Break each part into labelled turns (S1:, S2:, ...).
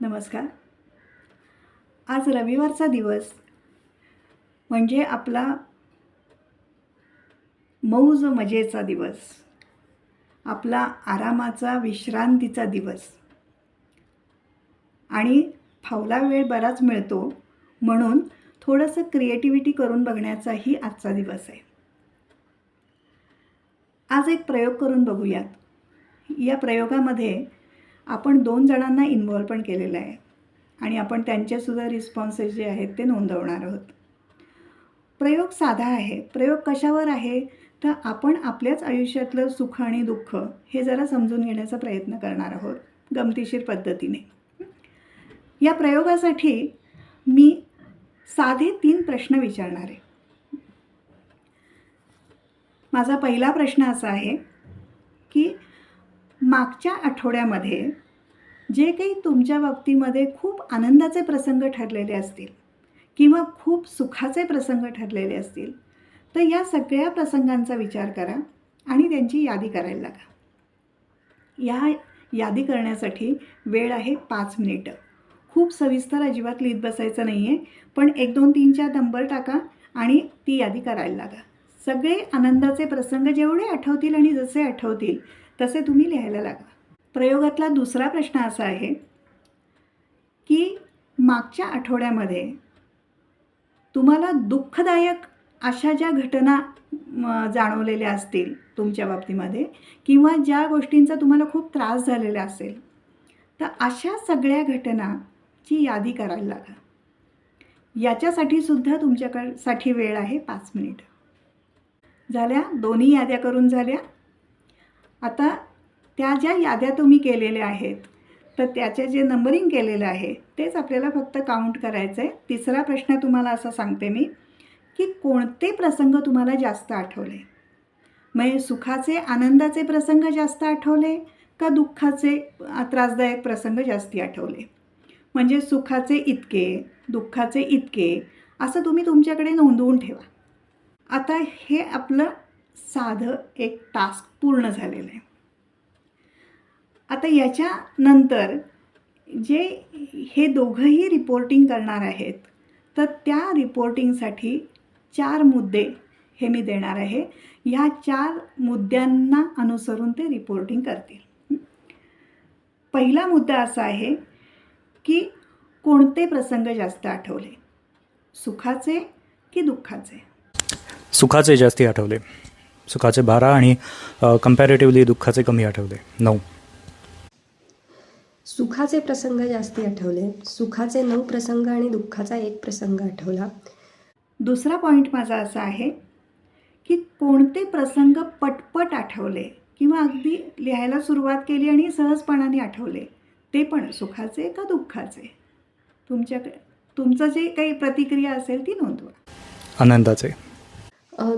S1: नमस्कार. आज रविवारचा दिवस म्हणजे आपला मौज मजेचा दिवस. आपला आरामाचा विश्रांतीचा दिवस. आणि फावला वेळ बराच मिळतो म्हणून थोडंसं क्रिएटिव्हिटी करून बघण्याचाही आजचा दिवस आहे. आज एक प्रयोग करून बघूयात. या प्रयोगामध्ये आपण दोन जणांना इन्व्हॉल्व पण केलेलं आहे. आणि आपण त्यांचेसुद्धा रिस्पॉन्सेस जे आहेत ते नोंदवणार आहोत. प्रयोग साधा आहे. प्रयोग कशावर आहे? तर आपण आपल्याच आयुष्यातलं सुख आणि दुःख हे जरा समजून घेण्याचा प्रयत्न करणार आहोत गमतीशीर पद्धतीने. या प्रयोगासाठी मी साधे तीन प्रश्न विचारणार आहे. माझा पहिला प्रश्न असा आहे की मागच्या आठवड्यामध्ये जे काही तुमच्या बाबतीमध्ये खूप आनंदाचे प्रसंग ठरलेले असतील किंवा खूप सुखाचे प्रसंग ठरलेले असतील तर या सगळ्या प्रसंगांचा विचार करा आणि त्यांची यादी करायला लागा. या यादी करण्यासाठी वेळ आहे पाच मिनिटं. खूप सविस्तर अजिबात लिहित बसायचं नाही आहे पण एक दोन तीन चार नंबर टाका आणि ती यादी करायला लागा. सगळे आनंदाचे प्रसंग जेवढे आठवतील आणि जसे आठवतील तसे तुम्ही लिहायला लागा. प्रयोगातला दुसरा प्रश्न असा आहे की मागच्या आठवड्यामध्ये तुम्हाला दुःखदायक अशा ज्या घटना जाणवलेल्या असतील तुमच्या बाबतीमध्ये किंवा ज्या गोष्टींचा तुम्हाला खूप त्रास झालेला असेल तर अशा सगळ्या घटनाची यादी करायला लागा. याच्यासाठी सुद्धा तुमच्याकडसाठी वेळ आहे पाच मिनिट. झाल्या दोन्ही याद्या करून झाल्या. आता त्या ज्या याद्या तुम्ही केलेल्या आहेत तर त्याचे जे नंबरिंग केलेलं आहे तेच आपल्याला फक्त काउंट करायचं आहे तिसरा प्रश्न तुम्हाला असा सांगते मी की कोणते प्रसंग तुम्हाला जास्त आठवले? म्हणजे सुखाचे आनंदाचे प्रसंग जास्त आठवले का दुःखाचे त्रासदायक प्रसंग जास्ती आठवले? म्हणजे सुखाचे इतके दुःखाचे इतके असं तुम्ही तुमच्याकडे नोंदवून ठेवा. आता हे आपलं साधं एक टास्क पूर्ण झालेलं आहे. आता याच्यानंतर जे हे दोघंही रिपोर्टिंग करणार आहेत तर त्या रिपोर्टिंगसाठी चार मुद्दे हे मी देणार आहे. ह्या चार मुद्द्यांना अनुसरून ते रिपोर्टिंग करतील. पहिला मुद्दा असा आहे की कोणते प्रसंग जास्त आठवले? सुखाचे की दुःखाचे?
S2: सुखाचे जास्ती आठवले. सुखाचे बारा आणि कम्पॅरेटिव्हली दुःखाचे कमी आठवले. नऊ.
S3: सुखाचे प्रसंग जास्ती आठवले. सुखाचे नऊ प्रसंग आणि दुःखाचा एक प्रसंग आठवला.
S1: दुसरा पॉईंट माझा असा आहे की कोणते प्रसंग पटपट आठवले किंवा अगदी लिहायला सुरुवात केली आणि सहजपणाने आठवले ते पण सुखाचे का दुःखाचे? तुमच्याकडे तुमचं जे काही प्रतिक्रिया असेल ती नोंदवा.
S2: आनंदाचे.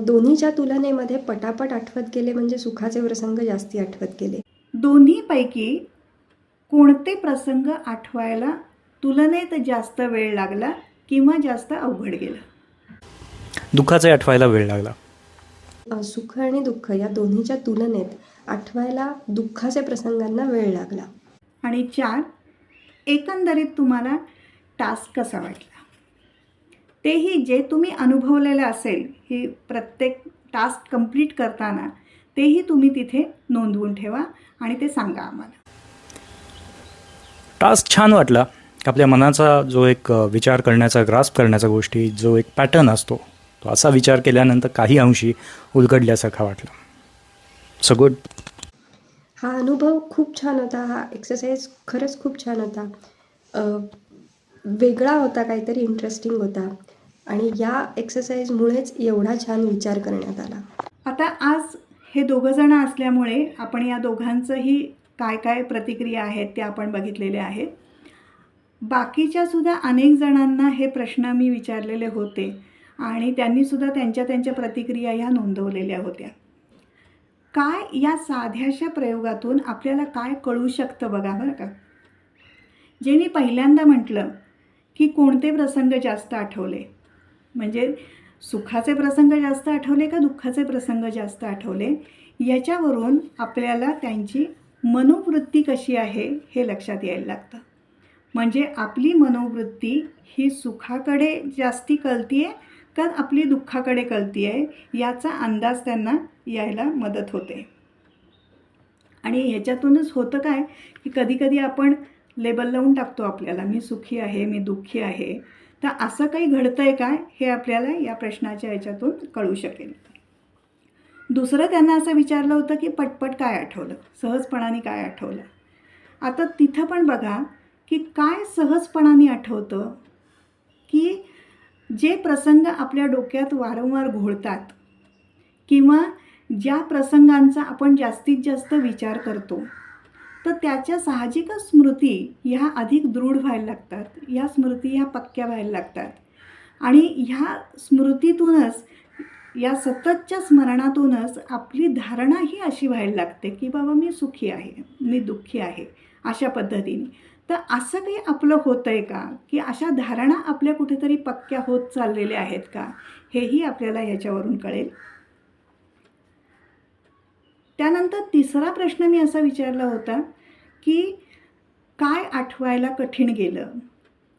S3: दोन्हीच्या तुलनेमध्ये पटापट आठवत गेले म्हणजे सुखाचे प्रसंग जास्ती आठवत गेले.
S1: दोन्हीपैकी कोणते प्रसंग आठवायला तुलनेत जास्त वेळ लागला किंवा जास्त अवघड गेलं?
S2: दुःखाचे आठवायला वेळ लागला.
S3: सुख आणि दुःख या दोन्हीच्या तुलनेत आठवायला दुःखाचे प्रसंगांना वेळ लागला.
S1: आणि चार एकंदरीत तुम्हाला टास्क कसा वाटला? तेही जे तुम्ही अनुभवलेलं असेल ही प्रत्येक टास्क कंप्लीट करताना तेही तुम्ही तिथे नोंदवून ठेवा आणि ते सांगा आम्हाला.
S2: टास्क छान वाटला. आपल्या मनाचा जो एक विचार करण्याचा ग्रास्प करण्याचा गोष्टी जो एक पॅटर्न असतो तो असा विचार केल्यानंतर काही अंशी उलगडल्यासारखा वाटला. सो गुड
S3: हा अनुभव खूप छान होता. हा एक्सरसाइज खरंच खूप छान होता. वेगळा होता काहीतरी इंटरेस्टिंग होता. आणि या एक्सरसाइजमुळेच एवढा छान विचार करण्यात आला.
S1: आता आज हे दोघं जण असल्यामुळे आपण या दोघांचंही काय काय प्रतिक्रिया आहेत त्या आपण बघितलेल्या आहेत. बाकीच्यासुद्धा अनेक जणांना हे प्रश्न मी विचारलेले होते आणि त्यांनीसुद्धा त्यांच्या त्यांच्या प्रतिक्रिया ह्या नोंदवलेल्या होत्या. काय या साध्याशा प्रयोगातून आपल्याला काय कळू शकतं बघा बरं का? जे मी पहिल्यांदा म्हटलं की कोणते प्रसंग जास्त आठवले? म्हणजे सुखाचे प्रसंग जास्त आठवले का दुःखाचे प्रसंग जास्त आठवले? याच्यावरून आपल्याला त्यांची मनोवृत्ती कशी आहे हे लक्षात यायला लागतं. म्हणजे आपली मनोवृत्ती ही सुखाकडे जास्ती कळती आहे का आपली दुःखाकडे कळती आहे याचा अंदाज त्यांना यायला मदत होते. आणि ह्याच्यातूनच होतं काय की कधीकधी आपण लेबल लावून टाकतो आपल्याला मी सुखी आहे मी दुःखी आहे. तर असं काही घडतं आहे काय हे आपल्याला या प्रश्नाच्या ह्याच्यातून कळू शकेल. दुसरं त्यांना असं विचारलं होतं की पटपट काय आठवलं? सहजपणाने काय आठवलं? आता तिथं पण बघा की काय सहजपणाने आठवतं की जे प्रसंग आपल्या डोक्यात वारंवार घोळतात किंवा ज्या प्रसंगांचा आपण जास्तीत जास्त विचार करतो तर त्याच्या साहजिकच स्मृती ह्या अधिक दृढ व्हायला लागतात. ह्या स्मृती ह्या पक्क्या व्हायला लागतात. आणि ह्या स्मृतीतूनच या सततच्या स्मरणातूनच आपली धारणा ही अशी व्हायला लागते की बाबा मी सुखी आहे मी दुःखी आहे अशा पद्धतीने. तर असं काही आपलं होतं आहे का? की अशा धारणा आपल्या कुठेतरी पक्क्या होत चाललेल्या आहेत का? हेही आपल्याला ह्याच्यावरून कळेल. त्यानंतर तिसरा प्रश्न मी असा विचारला होता की काय आठवायला कठीण गेलं?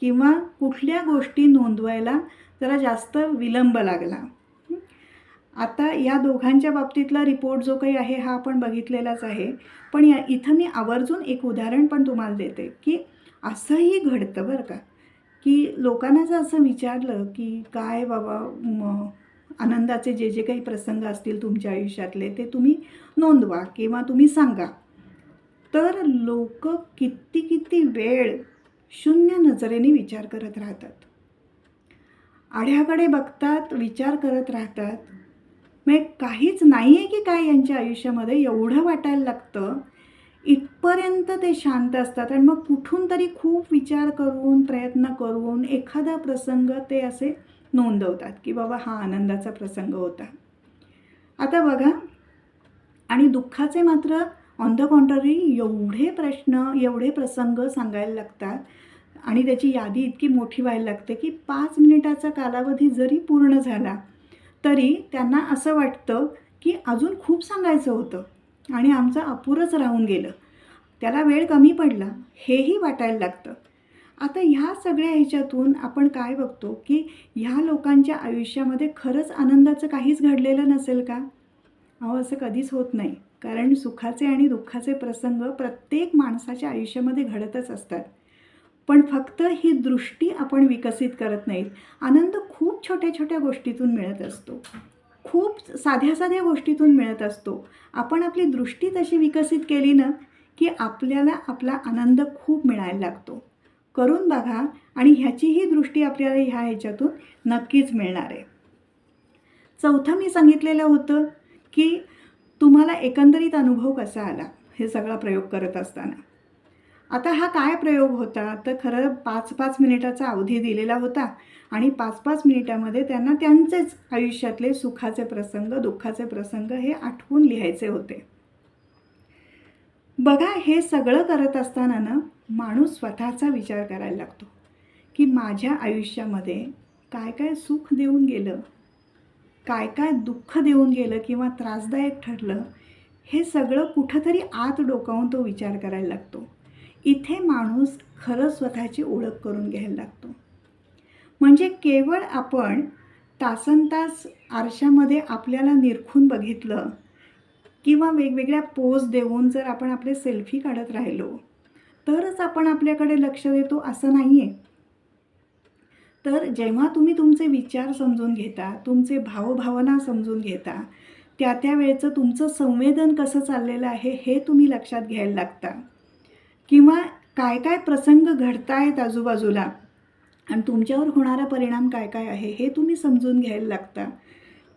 S1: किंवा कुठल्या गोष्टी नोंदवायला जरा जास्त विलंब लागला? आता या दोघांच्या बाबतीतला रिपोर्ट जो काही आहे हा आपण बघितलेलाच आहे. पण या इथं मी आवर्जून एक उदाहरण पण तुम्हाला देते की असंही घडतं बरं का की लोकांना जर असं विचारलं की काय बाबा आनंदाचे जे जे काही प्रसंग असतील तुमच्या आयुष्यातले ते तुम्ही नोंदवा किंवा तुम्ही सांगा. तर लोक किती किती वेळ शून्य नजरेने विचार करत राहतात. आढ्याकडे बघतात विचार करत राहतात म्हणजे काहीच नाही आहे की काय यांच्या आयुष्यामध्ये एवढं वाटायला लागतं. इथपर्यंत ते शांत असतात आणि मग कुठून तरी खूप विचार करून प्रयत्न करून एखादा प्रसंग ते असे नोंदवतात की बाबा हा आनंदाचा प्रसंग होता. आता बघा आणि दुःखाचे मात्र ऑन द कॉन्ट्ररी एवढे प्रश्न एवढे प्रसंग सांगायला लागतात आणि त्याची यादी इतकी मोठी व्हायला लागते की पाच मिनिटाचा कालावधी जरी पूर्ण झाला तरी त्यांना असं वाटतं की अजून खूप सांगायचं होतं आणि आमचं अपुरंच राहून गेलं. त्याला वेळ कमी पडला हेही वाटायला लागतं. आता ह्या सगळ्या ह्याच्यातून आपण काय बघतो की ह्या लोकांच्या आयुष्यामध्ये खरंच आनंदाचं काहीच घडलेलं नसेल का? अहो असं कधीच होत नाही. कारण सुखाचे आणि दुःखाचे प्रसंग प्रत्येक माणसाच्या आयुष्यामध्ये घडतच असतात. पण फक्त ही दृष्टी आपण विकसित करत नाहीत. आनंद खूप छोट्या छोट्या गोष्टीतून मिळत असतो. खूप साध्या साध्या गोष्टीतून मिळत असतो. आपण आपली दृष्टी तशी विकसित केली ना की आपल्याला आपला आनंद खूप मिळायला लागतो. करून बघा आणि ह्याचीही दृष्टी आपल्याला ह्या ह्याच्यातून नक्कीच मिळणार आहे. चौथं मी सांगितलेलं होतं की तुम्हाला एकंदरीत अनुभव कसा आला? हे सगळा प्रयोग करत असताना. आता हा काय प्रयोग होता? तर खरं पाच पाच मिनिटाचा अवधी दिलेला होता आणि पाच पाच मिनिटामध्ये त्यांना त्यांचेच आयुष्यातले सुखाचे प्रसंग दुःखाचे प्रसंग हे आठवून लिहायचे होते. बघा हे सगळं करत असताना ना माणूस स्वतःचा विचार करायला लागतो की माझ्या आयुष्यामध्ये काय काय सुख देऊन गेलं काय काय दुःख देऊन गेलं किंवा त्रासदायक ठरलं हे सगळं कुठंतरी आत डोकावून तो विचार करायला लागतो. इथे माणूस खरं स्वतःची ओळख करून घ्यायला लागतो. म्हणजे केवळ आपण तासनतास आरशामध्ये आपल्याला निरखून बघितलं किंवा वेगवेगळ्या पोज देऊन जर आपण आपले सेल्फी काढत राहिलो तरच आपण आपल्याकडे लक्ष देतो असं नाही आहे तर जेव्हा तुम्ही तुमचे विचार समजून घेता तुमचे भावभावना समजून घेता त्या त्या वेळेचं तुमचं संवेदन कसं चाललेलं आहे हे तुम्ही लक्षात घ्यायला लागता. किंवा काय काय प्रसंग घडतायत आजूबाजूला? आणि तुमच्यावर होणारा परिणाम काय काय आहे हे तुम्ही समजून घ्यायला लागता.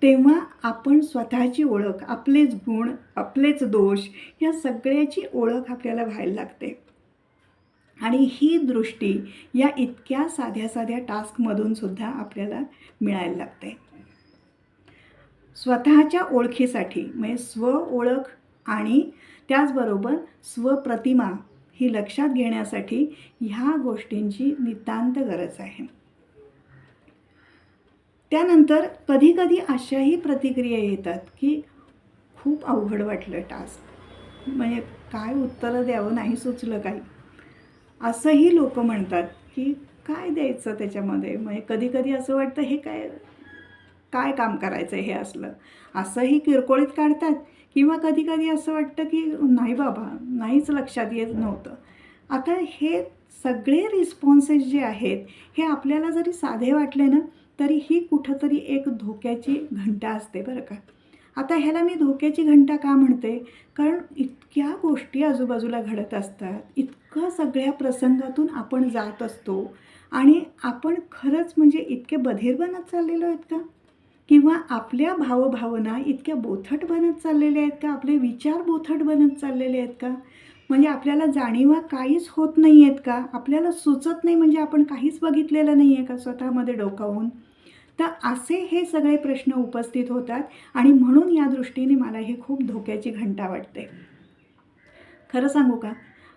S1: तेव्हा आपण स्वतःची ओळख आपलेच गुण आपलेच दोष या सगळ्याची ओळख आपल्याला व्हायला लागते. आणि ही दृष्टी या इतक्या साध्या साध्या टास्कमधून सुद्धा आपल्याला मिळायला लागते. स्वतःच्या ओळखीसाठी म्हणजे स्व ओळख आणि त्याचबरोबर स्वप्रतिमा ही लक्षात घेण्यासाठी ह्या गोष्टींची नितांत गरज आहे. त्यानंतर कधीकधी अशाही प्रतिक्रिया येतात की खूप अवघड वाटलं टास्क. म्हणजे काय उत्तरं द्यावं नाही सुचलं काही. असंही लोक म्हणतात की काय द्यायचं त्याच्यामध्ये? म्हणजे कधीकधी असं वाटतं हे काय काय काम करायचं हे असलं. असंही किरकोळीत काढतात. किंवा कधी कधी असं वाटतं की नाही बाबा नाहीच लक्षात येत नव्हतं. आता हे सगळे रिस्पॉन्सेस जे आहेत हे आपल्याला जरी साधे वाटले ना तरी ही कुठंतरी एक धोक्याची घंटा असते बरं का. आता ह्याला मी धोक्याची घंटा का म्हणते? कारण इतक्या गोष्टी आजूबाजूला घडत असतात. इतकं सगळ्या प्रसंगातून आपण जात असतो. आणि आपण खरंच म्हणजे इतके बधीर बनत चाललेलो आहेत का? किंवा आपल्या भावभावना इतक्या बोथट बनत चाललेल्या आहेत का? आपले विचार बोथट बनत चाललेले आहेत का? म्हणजे आपल्याला जाणीवा काहीच होत नाही आहेत का? आपल्याला सुचत नाही म्हणजे आपण काहीच बघितलेलं नाही आहे का स्वतःमध्ये डोकावून? तर असे हे सगळे प्रश्न उपस्थित होतात आणि म्हणून या दृष्टीने मला हे खूप धोक्याची घंटा वाटते. खरं सांगू का?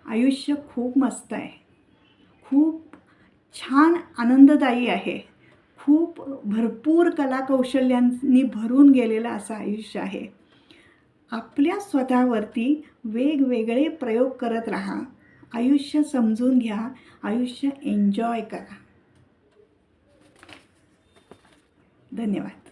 S1: आयुष्य खूप मस्त आहे. खूप छान आनंददायी आहे. खूप भरपूर कलाकौशल्यांनी भरून गेलेलं असं आयुष्य आहे. आपल्या स्वतःवरती वेगवेगळे प्रयोग करत राहा. आयुष्य समजून घ्या. आयुष्य एन्जॉय करा. धन्यवाद.